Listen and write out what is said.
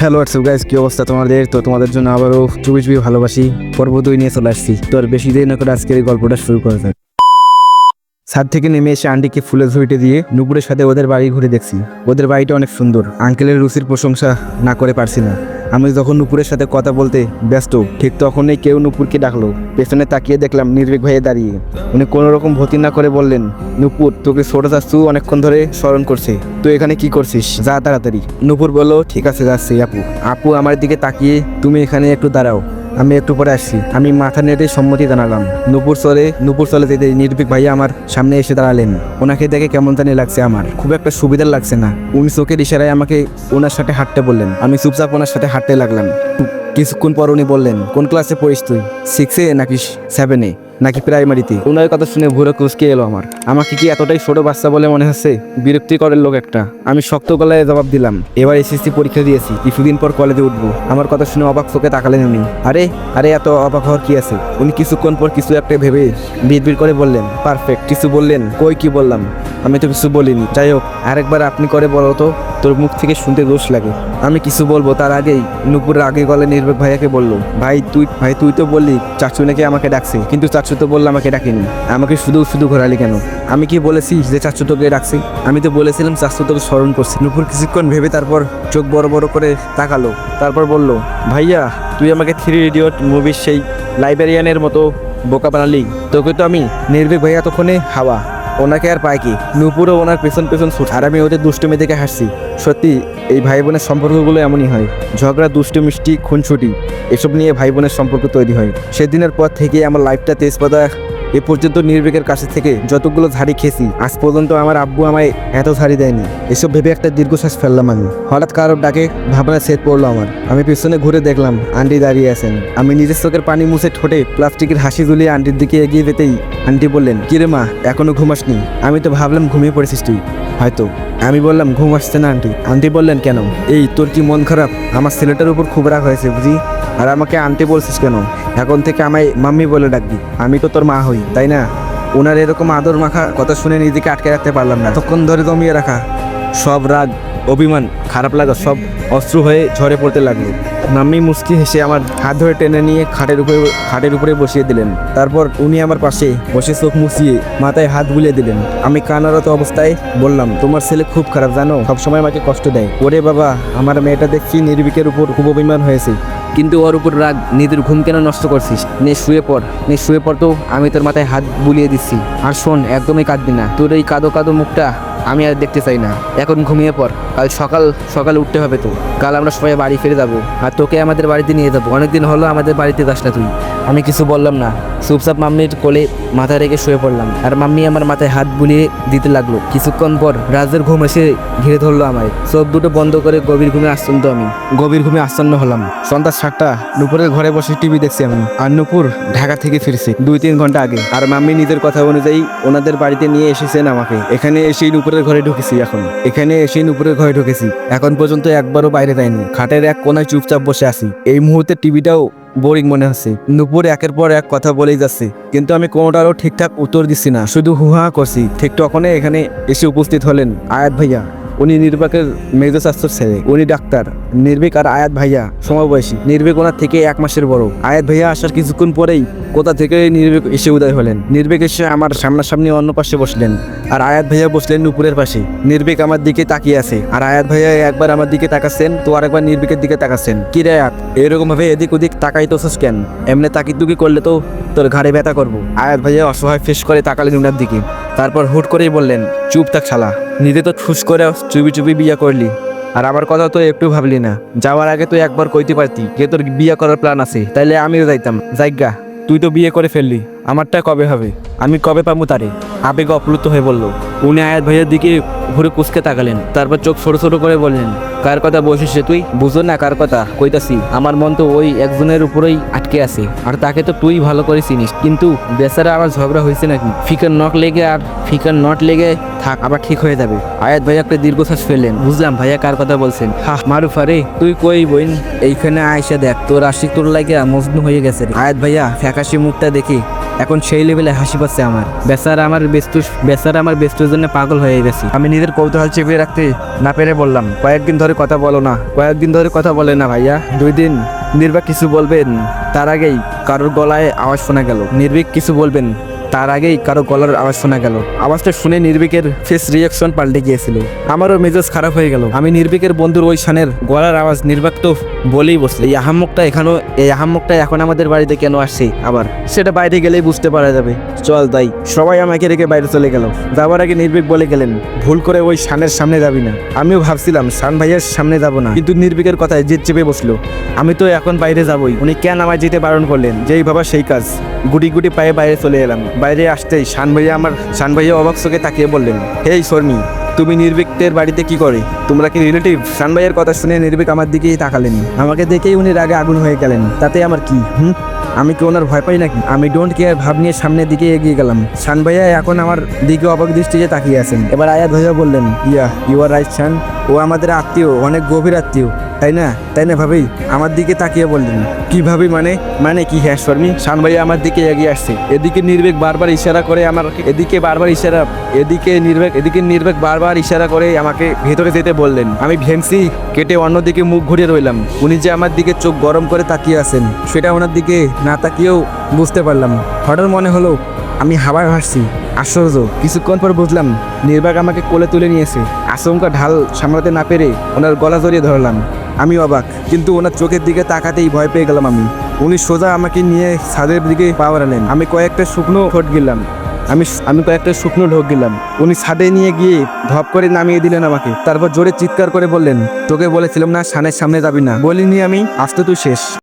Hello WhatsApp guys কী অবস্থা তোমাদের? তো তোমাদের জন্য আবারও চুপি ভালোবাসি। পর্ব দুই নিয়ে চলে আসছি। তো আর বেশি দেরি না করে আজকের এই গল্পটা শুরু করা যাক। ছাদ থেকে নেমে এসে আন্টিকে ফুলের ঝুড়িতে দিয়ে নুপুরের সাথে ওদের বাড়ি ঘুরে দেখছি। ওদের বাড়িটা অনেক সুন্দর। আঙ্কেলের রুচির প্রশংসা না করে পারছি না। আমি যখন নুপুরের সাথে কথা বলতে ব্যস্ত, ঠিক তখনই কেউ নুপুরকে ডাকলো। পেছনে তাকিয়ে দেখলাম নির্ভীক ভাইয়ে দাঁড়িয়ে। উনি কোনো রকম ভতি না করে বললেন, নুপুর, তোকে ছোট চাচ্ছু অনেকক্ষণ ধরে স্মরণ করছে। তুই এখানে কি করছিস? যা তাড়াতাড়ি। নুপুর বলল, ঠিক আছে, যাচ্ছি, আপু। আপু আমার দিকে তাকিয়ে, তুমি এখানে একটু দাঁড়াও। আমি একটু পরে আসছি। আমি মাথা নেড়ে সম্মতি জানালাম। নূপুর চলে, নুপুর চলে যেতে নির্ভীক ভাইয়া আমার সামনে এসে দাঁড়ালেন। ওনাকে দেখে কেমন জানি লাগছে আমার। খুব একটা সুবিধার লাগছে না। উনি চোখের ইশারায় আমাকে ওনার সাথে হাঁটতে বললেন। আমি চুপচাপ ওনার সাথে হাঁটতে লাগলাম। কিছুক্ষণ পর উনি বললেন, কোন ক্লাসে পড়িস তুই? সিক্সে নাকি সেভেনে নাকি প্রাইমারিতে ওনার কথা শুনে ভুরে কুচকে এলো আমার। আমাকে কি এতটাই ছোট বাচ্চা বলে মনে হচ্ছে? বিরক্তিকরের লোক একটা। আমি শক্ত গলায় জবাব দিলাম, এবার এসএসসি পরীক্ষা দিয়েছি, কিছুদিন পর কলেজে উঠবো। আমার কথা শুনে অবাক চোখে তাকালেন উনি। আরে আরে, এত অবাক হওয়ার কি আছে? উনি কিছুক্ষণ পর কিছু একটা ভেবে বিড়বিড় করে বললেন, পারফেক্ট, কিছু বললেন? কই কি বললাম? আমি তো কিছু বলিনি। যাই হোক, আরেকবার আপনি করে বলো তো। তোর মুখ থেকে শুনতে দোষ লাগে। আমি কিছু বলব, তার আগেই নুপুরের আগে গলে নির্ভীক ভাইয়াকে বলল, ভাই, তুই ভাই, তুই তো বললি চাচু নাকি আমাকে ডাকছে, কিন্তু চাচু তো বলল আমাকে ডাকেনি। আমাকে শুধু শুধু ঘোরালি কেন? আমি কি বলেছি যে চাচু তোকে ডাকছে? আমি তো বলেছিলাম চাচু তোকে স্মরণ করছে। নুপুর কিছুক্ষণ ভেবে তারপর চোখ বড় বড় করে তাকালো, তারপর বলল, ভাইয়া, তুই আমাকে থ্রি ইডিয়ট মুভির সেই লাইব্রেরিয়ানের মতো বোকা বানালি। তোকে তো আমি নির্ভীক ভাইয়া তখনই হাওয়া ওনাকে আর পায় কি? নুপুরও ওনার পেছন পেছন ছুট আর আমি ওদের দুষ্টুমি দিকে হাসছি। সত্যি, এই ভাই বোনের সম্পর্কগুলো এমনই হয়। ঝগড়া দুষ্টু মিষ্টি খুনছুটি এসব নিয়ে ভাই বোনের সম্পর্ক তৈরি হয়। সেদিনের পর থেকে আমার লাইফটা তেজপাতা এ পর্যন্ত নির্বেকের কাছে থেকে যতগুলো ঝাড়ি খেয়েছি, আজ পর্যন্ত আমার আব্বু আমায় এত ঝাড়ি দেয়নি। এসব ভেবে একটা দীর্ঘশ্বাস ফেললাম আমি। হঠাৎ কারোর ডাকে ভাবনা সেট পড়ল আমার। আমি পেছনে ঘুরে দেখলাম, আন্টি দাঁড়িয়ে আছেন। আমি নিজের চোখের পানি মুছে ঠোঁটে প্লাস্টিকের হাসি ঝুলিয়ে আন্টির দিকে এগিয়ে যেতেই আন্টি বললেন, কিরে মা, এখনও ঘুমাসনি? আমি তো ভাবলাম ঘুমিয়ে পড়েছিস তুই। হয়তো। আমি বললাম, ঘুম আসছে না আন্টি। আন্টি বললেন, কেন? এই, তোর কি মন খারাপ? আমার ছেলেটার উপর খুব রাগ হয়েছে বুঝি আর আমাকে আন্টি বলছিস কেন? এখন থেকে আমায় মাম্মি বলে ডাকবি। আমি তো তোর মা হই, তাই না? ওনার এরকম আদর মাখা কথা শুনে নিজেকে আটকে রাখতে পারলাম না। তখন ধরে দমিয়ে রাখা। সব রাগ, অভিমান, খারাপ লাগা সব অস্ত্র হয়ে ঝরে পড়তে লাগল। মাম্মি মুস্কি হেসে আমার হাত ধরে টেনে নিয়ে খাটের উপরে খাটের উপরে বসিয়ে দিলেন। তারপর উনি আমার পাশে বসে চোখ মুছিয়ে মাথায় হাত বুলিয়ে দিলেন। আমি কানারত অবস্থায় বললাম, তোমার ছেলে খুব খারাপ, জানো? সবসময় আমাকে কষ্ট দেয়। ওরে বাবা, আমার মেয়েটা দেখছি নির্বিকের উপর খুব অভিমান হয়েছে। কিন্তু ওর উপর রাগ নিজের ঘুম কেন নষ্ট করছিস? নে, শুয়ে পড়। নে, শুয়ে পড় তো, আমি তোর মাথায় হাত বুলিয়ে দিচ্ছি। আর শোন, একদমই কাঁদবি না। তোর এই কাদো কাদো মুখটা আমি আর দেখতে চাই না। এখন ঘুমিয়ে পর কাল সকাল সকাল উঠতে হবে তো। কাল আমরা সবাই বাড়ি ফিরে যাব। আর তোকে আমাদের বাড়িতে নিয়ে যাব। অনেকদিন হলো আমাদের বাড়িতে যাস না তুই। আমি কিছু বললাম না। চুপচাপ মাম্মির কোলে মাথা রেখে শুয়ে পড়লাম। আর মাম্মি আমার মাথায় হাত বুলিয়ে দিতে লাগল। কিছুক্ষণ পর রাজের ঘুম এসে ঘিরে ধরলো আমায়। চোখ দুটো বন্ধ করে গভীর ঘুমে আশ্চন্ত আমি। গভীর ঘুমে আশ্চন্য হলাম। সন্ধ্যা সাতটা, নুপুরের ঘরে বসে টিভি দেখছি আমি। আর নুপুর ঢাকা থেকে ফিরছে দুই তিন ঘণ্টা আগে। আর মাম্মি নিজের কথা অনুযায়ী ওনাদের বাড়িতে নিয়ে এসেছেন আমাকে। এখানে এসেই নুপুরের ঘরে ঢুকেছি এখন। এখানে এসেই নুপুরের ঘরে ঢুকেছি। এখন পর্যন্ত একবারও বাইরে যায়নি খাটের এক কোনায় চুপচাপ বসে আছি। এই মুহূর্তে টিভিটাও বোরিং মনে হচ্ছে। নুপুর একের পর এক কথা বলেই যাচ্ছে। কিন্তু আমি কোনোটারও ঠিকঠাক উত্তর দিচ্ছি না। শুধু হুহা করছি। ঠিক তখনই এখানে এসে উপস্থিত হলেন আয়াত ভাইয়া। উনি নির্বাকের মেজর স্বাস্থ্যর ছেলে, উনি ডাক্তার, নির্ভীক আর আয়াত ভাইয়া, সমবয়সী। নির্বিক ওনার থেকে এক মাসের বড়। আয়াত ভাইয়া আসার কিছুক্ষণ পরেই কোথা থেকে নির্ভীক এসে উদয় হলেন। নির্ভীক এসে আমার সামনাসামনি অন্য পাশে বসলেন। আর আয়াত ভাইয়া বসলেন নুপুরের পাশে। নির্ভীক আমার দিকে তাকিয়ে আছে। আর আয়াত ভাইয়া একবার আমার দিকে তাকাচ্ছেন তো আরেকবার নির্বিকের দিকে তাকাচ্ছেন। কি রে আয়াত এরকম ভাবে এদিক ওদিক তাকাই তো কেন? এমনি তাকি তুকি করলে তো তোর ঘাড়ে ব্যথা করব। আয়াত ভাইয়া অসহায় ফেস করে তাকালেন উনার দিকে। তারপর হুট করেই বললেন, চুপ থাক শালা, নিজে তো ঠুস করে চুপি চুপি বিয়ে করলি। আর আমার কথা তো একটু ভাবলি না। যাওয়ার আগে তুই একবার কইতে পারতি যে তোর বিয়ে করার প্ল্যান আছে। তাইলে আমিও যাইতাম। যাইগা, তুই তো বিয়ে করে ফেললি। আমারটা কবে হবে? আমি কবে পাবো তারে? আবেগে অপ্লুত হয়ে বলল। উনি আয়াত ভাইয়ের দিকে ঘুরে কুচকে তাকালেন। তারপর চোখ ছোট ছোট করে বললেন কার কথা বসিস তুই? বুঝো না কার কথা কইতাছি। আমার মন তো ওই একজনের উপরেই আটকে আছে, আর তাকে তো তুই ভালো করে চিনিস। কিন্তু বেচারা আমার ঝগড়া হয়েছে নাকি? ফিকার নক লেগে আর ফিকার নট লেগে থাক, আবার ঠিক হয়ে যাবে। আয়াত ভাইয়া একটা দীর্ঘশ্বাস ফেললেন। বুঝলাম ভাইয়া কার কথা বলছেন। হা, মারুফা রে তুই কই বইন এইখানে আয়সা দেখ, তোর আশিক তোর লাগে মজনু হয়ে গেছে আয়াত ভাইয়া, ফ্যাকাশি মুখটা দেখি। এখন সেই লেভেলে হাসি পাচ্ছে আমার। বেচারা আমার বেস্তুস বেচারা আমার বেস্তুস তোর জন্য পাগল হয়ে গেছি। আমি নিজের কৌতূহল চেপে রাখতে না পেরে বললাম, কয়েকদিন ধরে কথা বলো না, কয়েকদিন ধরে কথা বলে না ভাইয়া। দুই দিন নির্বাক কিছু বলবেন, তার আগেই কারোর গলায় আওয়াজ শোনা গেল। নির্বিক কিছু বলবেন তার আগেই কারও গলার আওয়াজ শোনা গেল। আওয়াজটা শুনে নির্বিকের ফেস রিয়াকশন পাল্টে গিয়েছিল। আমারও মেজাজ খারাপ হয়ে গেল। আমি নির্বিকের বন্ধুর ওই শানের গলার আওয়াজ নির্বাক তো বলেই বসলে, এই আহাম্মকটা এখানেও, এই আহাম্মকটা এখন আমাদের বাড়িতে কেন আসছে আবার? সেটা বাইরে গেলেই বুঝতে পারা যাবে। চল, তাই। সবাই আমাকে রেখে বাইরে চলে গেল। যাবার আগে নির্ভীক বলে গেলেন, ভুল করে ওই শানের সামনে যাবি না। আমিও ভাবছিলাম সান ভাইয়ের সামনে যাব না। কিন্তু নির্বিকের কথায় জেদ চেপে বসল, আমি তো এখন বাইরে যাবই। উনি কেন আমায় যেতে বারণ করলেন? যেই ভাবা সেই কাজ। গুটি গুটি পায়ে বাইরে চলে এলাম। বাইরে আসতেই শান ভাইয়া আমার, শান ভাইয়া অবাক চোখে তাকিয়ে বললেন, হেই শর্মি, তুমি নির্ভীকদের বাড়িতে কি করে? তোমরা কি রিলেটিভ শান ভাইয়ের কথা শুনে নির্ভীক আমার দিকেই তাকালেন। আমাকে দেখেই উনি রাগে আগুন হয়ে গেলেন। তাতে আমার কি? হুম? আমি কি ওনার ভয় পাই নাকি? আমি ডোন্ট কেয়ার ভাব নিয়ে সামনের দিকে এগিয়ে গেলাম। শান ভাইয়া এখন আমার দিকে অবাক দৃষ্টিতে তাকিয়ে আছেন। এবার আয়াত ভাইয়া বললেন ইয়া ইউ আর রাইট শান। ও আমাদের আত্মীয়, অনেক গভীর আত্মীয়, তাই না? তাই না ভাবেই আমার দিকে তাকিয়ে বললেন। কীভাবে মানে? মানে কি হ্যাঁ শর্মী শান ভাইয়া আমার দিকে এগিয়ে আসছে। এদিকে নির্বেক বারবার ইশারা করে আমার এদিকে বারবার ইশারা, এদিকে নির্বেক এদিকে নির্বেক বারবার ইশারা করে আমাকে ভেতরে যেতে বললেন। আমি ভেংসি কেটে অন্যদিকে মুখ ঘুরিয়ে রইলাম। উনি যে আমার দিকে চোখ গরম করে তাকিয়ে আছেন, সেটা ওনার দিকে না তাকিয়েও বুঝতে পারলাম। হঠাৎ মনে হলো আমি হাওয়ায় ভাসছি। আশ্চর্য, কিছুক্ষণ পর বুঝলাম নির্বাক আমাকে কোলে তুলে নিয়েছে। আচমকা ঢাল সামলাতে না পেরে ওনার গলা জড়িয়ে ধরলাম। আমি অবাক, কিন্তু ওনার চোখের দিকে তাকাতেই ভয় পেয়ে গেলাম আমি। উনি সোজা আমাকে নিয়ে ছাদের দিকে পা বাড়ালেন। আমি কয়েকটা শুকনো ঠোঁট গেলাম আমি আমি কয়েকটা শুকনো ঢোক গেলাম উনি ছাদে নিয়ে গিয়ে ধপ করে নামিয়ে দিলেন আমাকে। তারপর জোরে চিৎকার করে বললেন, তোকে বলেছিলাম না সানের সামনে যাবি না। বলিনি আমি আসতে তুই শেষ।